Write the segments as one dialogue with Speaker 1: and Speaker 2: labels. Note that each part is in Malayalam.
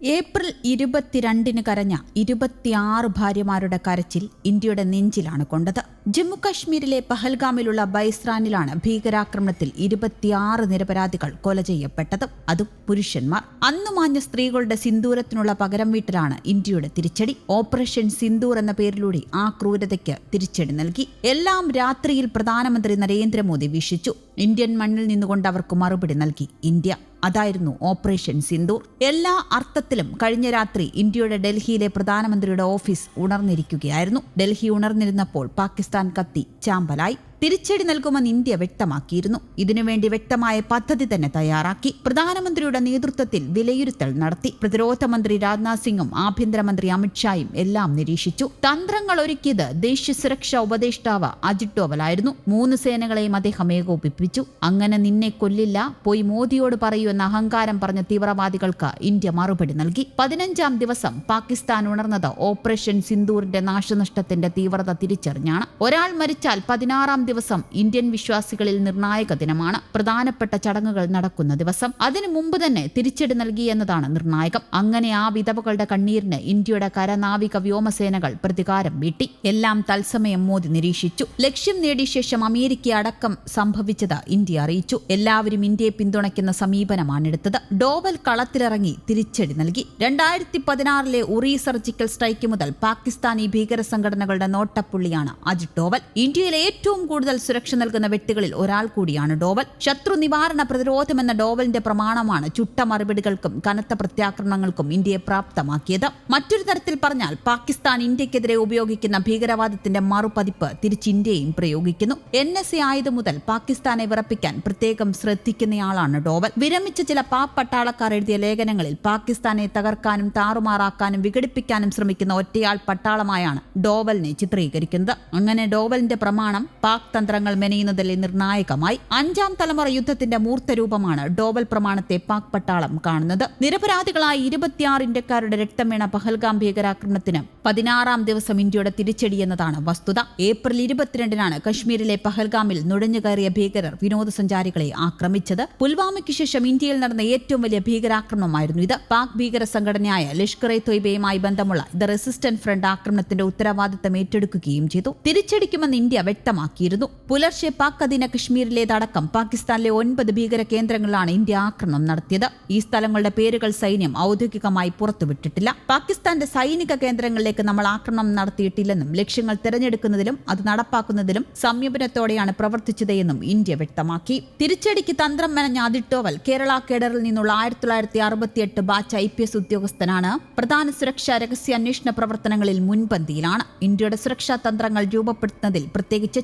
Speaker 1: ഏപ്രിൽ ഇരുപത്തിരണ്ടിന് കരഞ്ഞ ഇരുപത്തിയാറ് ഭാര്യമാരുടെ കരച്ചിൽ ഇന്ത്യയുടെ നെഞ്ചിലാണ് കൊണ്ടത്. ജമ്മുകശ്മീരിലെ പഹൽഗാമിലുള്ള ബൈസ്രാനിലാണ് ഭീകരാക്രമണത്തിൽ ഇരുപത്തിയാറ് നിരപരാധികൾ കൊല ചെയ്യപ്പെട്ടത്. അതും പുരുഷന്മാർ. അന്നുമാഞ്ഞ സ്ത്രീകളുടെ സിന്ദൂരത്തിനുള്ള പകരം വീട്ടിലാണ് ഇന്ത്യയുടെ തിരിച്ചടി. ഓപ്പറേഷൻ സിന്ദൂർ എന്ന പേരിലൂടെ ആ ക്രൂരതയ്ക്ക് തിരിച്ചടി നൽകി. എല്ലാം രാത്രിയിൽ പ്രധാനമന്ത്രി നരേന്ദ്രമോദി വീക്ഷിച്ചു. ഇന്ത്യൻ മണ്ണിൽ നിന്നുകൊണ്ട് അവർക്ക് മറുപടി നൽകി ഇന്ത്യ. അതായിരുന്നു ഓപ്പറേഷൻ സിന്ദൂർ. എല്ലാ അർത്ഥത്തിലും കഴിഞ്ഞ രാത്രി ഇന്ത്യയുടെ ഡൽഹിയിലെ പ്രധാനമന്ത്രിയുടെ ഓഫീസ് ഉണർന്നിരിക്കുകയായിരുന്നു. ഡൽഹി ഉണർന്നിരുന്നപ്പോൾ പാകിസ്ഥാൻ കത്തി ചാമ്പലായി തിരിച്ചടി നൽകുമെന്ന് ഇന്ത്യ വ്യക്തമാക്കിയിരുന്നു. ഇതിനുവേണ്ടി വ്യക്തമായ പദ്ധതി തന്നെ തയ്യാറാക്കി. പ്രധാനമന്ത്രിയുടെ നേതൃത്വത്തിൽ വിലയിരുത്തൽ നടത്തി. പ്രതിരോധ മന്ത്രി രാജ്നാഥ് സിംഗും ആഭ്യന്തരമന്ത്രി അമിത്ഷായും എല്ലാം നിരീക്ഷിച്ചു. തന്ത്രങ്ങൾ ഒരുക്കിയത് ദേശീയ സുരക്ഷാ ഉപദേഷ്ടാവ് അജിത് ഡോവലായിരുന്നു. മൂന്ന് സേനകളെയും അദ്ദേഹം ഏകോപിപ്പിച്ചു. അങ്ങനെ നിന്നെ കൊല്ലില്ല പോയി മോദിയോട് പറയൂ എന്ന അഹങ്കാരം പറഞ്ഞ തീവ്രവാദികൾക്ക് ഇന്ത്യ മറുപടി നൽകി. പതിനഞ്ചാം ദിവസം പാകിസ്ഥാൻ ഉണർന്നത് ഓപ്പറേഷൻ സിന്ദൂറിന്റെ നാശനഷ്ടത്തിന്റെ തീവ്രത തിരിച്ചറിഞ്ഞാണ്. ഒരാൾ മരിച്ചാൽ പതിനാറാം ദിവസം ഇന്ത്യൻ വിശ്വാസികളിൽ നിർണായക ദിനമാണ്. പ്രധാനപ്പെട്ട ചടങ്ങുകൾ നടക്കുന്ന ദിവസം. അതിനു മുമ്പ് തന്നെ തിരിച്ചടി നൽകി എന്നതാണ് നിർണായകം. അങ്ങനെ ആ വിധവകളുടെ കണ്ണീരിന് ഇന്ത്യയുടെ കരനാവിക വ്യോമസേനകൾ പ്രതികാരം വീട്ടി. എല്ലാം തത്സമയം മോദി നിരീക്ഷിച്ചു. ലക്ഷ്യം നേടിയ ശേഷം അമേരിക്ക അടക്കം സംഭവിച്ചത് ഇന്ത്യ അറിയിച്ചു. എല്ലാവരും ഇന്ത്യയെ പിന്തുണയ്ക്കുന്ന സമീപനമാണെടുത്തത് ഡോവൽ കളത്തിലിറങ്ങി തിരിച്ചടി നൽകി. രണ്ടായിരത്തി പതിനാറിലെ ഉറി സർജിക്കൽ സ്ട്രൈക്ക് മുതൽ പാകിസ്ഥാനി ഭീകര സംഘടനകളുടെ നോട്ടപ്പുള്ളിയാണ് അജിത് ഡോവൽ. ഇന്ത്യയിലെ ഏറ്റവും കൂടുതൽ സുരക്ഷ നൽകുന്ന വ്യക്തികളിൽ ഒരാൾ കൂടിയാണ് ഡോവൽ. ശത്രു നിവാരണ പ്രതിരോധം എന്ന ഡോവലിന്റെ പ്രമാണമാണ് ചുട്ട മറുപടികൾക്കും കനത്ത പ്രത്യാക്രമണങ്ങൾക്കും ഇന്ത്യയെ പ്രാപ്തമാക്കിയത്. മറ്റൊരു തരത്തിൽ പറഞ്ഞാൽ പാകിസ്ഥാൻ ഇന്ത്യക്കെതിരെ ഉപയോഗിക്കുന്ന ഭീകരവാദത്തിന്റെ മറുപതിപ്പ് തിരിച്ച് ഇന്ത്യയും പ്രയോഗിക്കുന്നു. എൻ എസ് എ ആയതു മുതൽ പാകിസ്ഥാനെ വിറപ്പിക്കാൻ പ്രത്യേകം ശ്രദ്ധിക്കുന്നയാളാണ് ഡോവൽ. വിരമിച്ച ചില പാപ്പട്ടാളക്കാർ എഴുതിയ ലേഖനങ്ങളിൽ പാകിസ്ഥാനെ തകർക്കാനും താറുമാറാക്കാനും വിഘടിപ്പിക്കാനും ശ്രമിക്കുന്ന ഒറ്റയാൾ പട്ടാളമായാണ് ഡോവലിനെ ചിത്രീകരിക്കുന്നത്. അങ്ങനെ ഡോവലിന്റെ പ്രമാണം പാക് തന്ത്രങ്ങൾ മെനയുന്നതിൽ നിർണായകമായി അഞ്ചാം തലമുറ യുദ്ധത്തിന്റെ മൂർത്തരൂപമാണ് ഡോബൽ പ്രമാണത്തെ പാക് പട്ടാളം കാണുന്നത്. നിരപരാധികളായ ഇരുപത്തിയാറ് ഇന്ത്യക്കാരുടെ രക്തം വീണ പഹൽഗാം ഭീകരാക്രമണത്തിന് പതിനാറാം ദിവസം ഇന്ത്യയുടെ തിരിച്ചടി എന്നതാണ് വസ്തുത. ഏപ്രിൽ ഇരുപത്തിരണ്ടിനാണ് കശ്മീരിലെ പഹൽഗാമിൽ നുഴഞ്ഞുകയറിയ ഭീകരർ വിനോദസഞ്ചാരികളെ ആക്രമിച്ചത്. പുൽവാമയ്ക്ക് ശേഷം ഇന്ത്യയിൽ നടന്ന ഏറ്റവും വലിയ ഭീകരാക്രമണമായിരുന്നു ഇത്. പാക് ഭീകര സംഘടനയായ ലഷ്കർ എ തൊയ്ബയുമായി ബന്ധമുള്ള ദ റെസിസ്റ്റന്റ് ഫ്രണ്ട് ആക്രമണത്തിന്റെ ഉത്തരവാദിത്തം ഏറ്റെടുക്കുകയും ചെയ്തു. തിരിച്ചടിക്കുമെന്ന് ഇന്ത്യ വ്യക്തമാക്കിയിരുന്നു. പുലർച്ചെ പാക് അധീന കശ്മീരിലേതടക്കം പാകിസ്ഥാനിലെ ഒൻപത് ഭീകര കേന്ദ്രങ്ങളിലാണ് ഇന്ത്യ ആക്രമണം നടത്തിയത്. ഈ സ്ഥലങ്ങളുടെ പേരുകൾ സൈന്യം ഔദ്യോഗികമായി പുറത്തുവിട്ടിട്ടില്ല. പാകിസ്ഥാന്റെ സൈനിക കേന്ദ്രങ്ങളിലേക്ക് നമ്മൾ ആക്രമണം നടത്തിയിട്ടില്ലെന്നും ലക്ഷ്യങ്ങൾ തിരഞ്ഞെടുക്കുന്നതിലും അത് നടപ്പാക്കുന്നതിലും സംയമനത്തോടെയാണ് പ്രവർത്തിച്ചതെന്നും ഇന്ത്യ വ്യക്തമാക്കി. തിരിച്ചടിക്ക് തന്ത്രം മെനഞ്ഞ അതിട്ടോവൽ കേരള കേഡറിൽ നിന്നുള്ള ആയിരത്തി തൊള്ളായിരത്തി അറുപത്തിയെട്ട് ബാച്ച് ഐ പി എസ് ഉദ്യോഗസ്ഥനാണ്. പ്രധാന സുരക്ഷാ രഹസ്യ അന്വേഷണ പ്രവർത്തനങ്ങളിൽ മുൻപന്തിയിലാണ്. ഇന്ത്യയുടെ സുരക്ഷാ തന്ത്രങ്ങൾ രൂപപ്പെടുത്തുന്നതിൽ പ്രത്യേകിച്ച്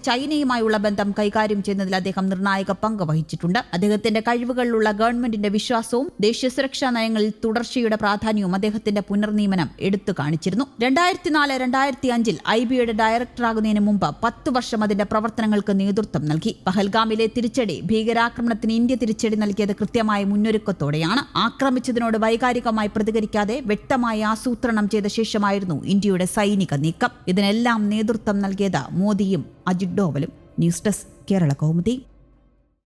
Speaker 1: ചൈനയുമായുള്ള ബന്ധം കൈകാര്യം ചെയ്യുന്നതിൽ അദ്ദേഹം നിർണായക പങ്ക് വഹിച്ചിട്ടുണ്ട്. അദ്ദേഹത്തിന്റെ കഴിവുകളിലുള്ള ഗവൺമെന്റിന്റെ വിശ്വാസവും ദേശീയ സുരക്ഷാ നയങ്ങളിൽ തുടർച്ചയുടെ പ്രാധാന്യവും അദ്ദേഹത്തിന്റെ പുനർനിയമനം എടുത്തു കാണിച്ചിരുന്നു. രണ്ടായിരത്തി നാല് രണ്ടായിരത്തി അഞ്ചിൽ ഐ ബിയുടെ ഡയറക്ടറാകുന്നതിന് മുമ്പ് പത്ത് വർഷം അതിന്റെ പ്രവർത്തനങ്ങൾക്ക് നേതൃത്വം നൽകി. പഹൽഗാമിലെ തിരിച്ചടി ഭീകരാക്രമണത്തിന് ഇന്ത്യ തിരിച്ചടി നൽകിയത് കൃത്യമായ മുന്നൊരുക്കത്തോടെയാണ്. ആക്രമിച്ചതിനോട് വൈകാരികമായി പ്രതികരിക്കാതെ വ്യക്തമായി ആസൂത്രണം ചെയ്ത ശേഷമായിരുന്നു ഇന്ത്യയുടെ സൈനിക നീക്കം. ഇതിനെല്ലാം നേതൃത്വം നൽകിയത് മോദിയും അജിത് ഡോവലും ന്യൂസ് ഡെസ്ക് കേരള കൗമുദി